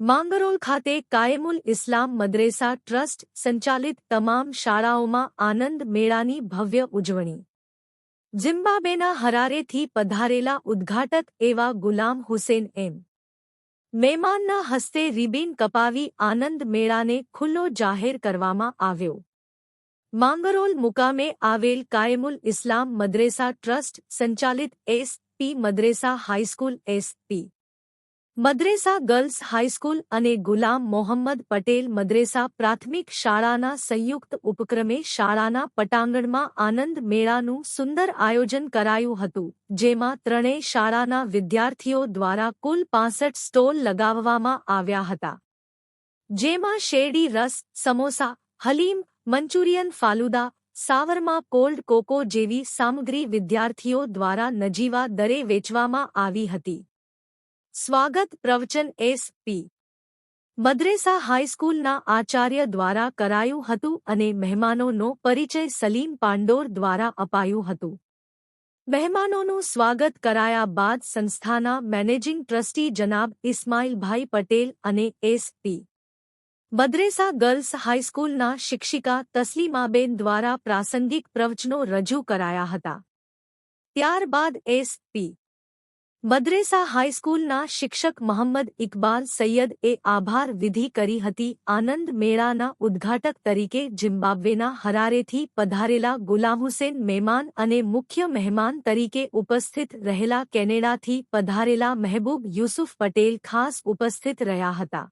માંગરોળ ખાતે કાયમુલ ઇસ્લામ મદ્રેસા ટ્રસ્ટ સંચાલિત તમામ શાળાઓમાં આનંદ મેળાની ભવ્ય ઉજવણી. ઝિમ્બાબ્વેના હરારેથી પધારેલા ઉદ્ઘાટક એવા ગુલામ હુસેન એમ. મહેમાનના હસ્તે રિબીન કપાવી આનંદ મેળાને ખુલ્લો જાહેર કરવામાં આવ્યો. માંગરોલ મુકામે આવેલ કાયમુલ ઇસ્લામ મદ્રેસા ટ્રસ્ટ સંચાલિત S P Madresa high school S P. Madresa girls high school અને ગુલામ મોહમ્મદ પટેલ મદ્રેસા પ્રાથમિક શાળાના સંયુક્ત ઉપક્રમે શાળાના પટાંગણમાં આનંદ મેળાનું સુંદર આયોજન કરાયું હતું, જેમાં ત્રણેય શાળાના વિદ્યાર્થીઓ દ્વારા કુલ પાસઠ સ્ટોલ લગાવવામાં આવ્યા હતા. જેમાં શેરડી રસ, સમોસા, હલીમ, મંચુરિયન ફાલુદા, સાવરમાં કોલ્ડ કોકો જેવી સામગ્રી વિદ્યાર્થીઓ દ્વારા નજીવા દરે વેચવામાં આવી હતી. સ્વાગત પ્રવચન એસ પી. મદ્રેસા હાઈસ્કૂલના આચાર્ય દ્વારા કરાયું હતું અને મહેમાનોનો પરિચય સલીમ પાંડોર દ્વારા અપાયું હતું. મહેમાનોનું સ્વાગત કરાયા બાદ સંસ્થાના મેનેજિંગ ટ્રસ્ટી જનાબ ઇસ્માઇલભાઈ પટેલ અને એસ પી. મદ્રેસા ગર્લ્સ હાઈસ્કૂલના શિક્ષિકા તસ્લીમાબેન દ્વારા પ્રાસંગિક પ્રવચનો રજૂ કરાયા હતા. ત્યારબાદ એસ પી. મદ્રેસા હાઈસ્કૂલના શિક્ષક મોહમ્મદ ઇકબાલ સૈયદ એ આભાર વિધિ કરી હતી. આનંદ મેળાના ઉદ્ઘાટક તરીકે ઝિમ્બાબ્વેના હરારેથી પધારેલા ગુલામ હુસેન મહેમાન અને મુખ્ય મહેમાન તરીકે ઉપસ્થિત રહેલા કેનેડાથી પધારેલા મહેબૂબ યુસુફ પટેલ ખાસ ઉપસ્થિત રહ્યા હતા.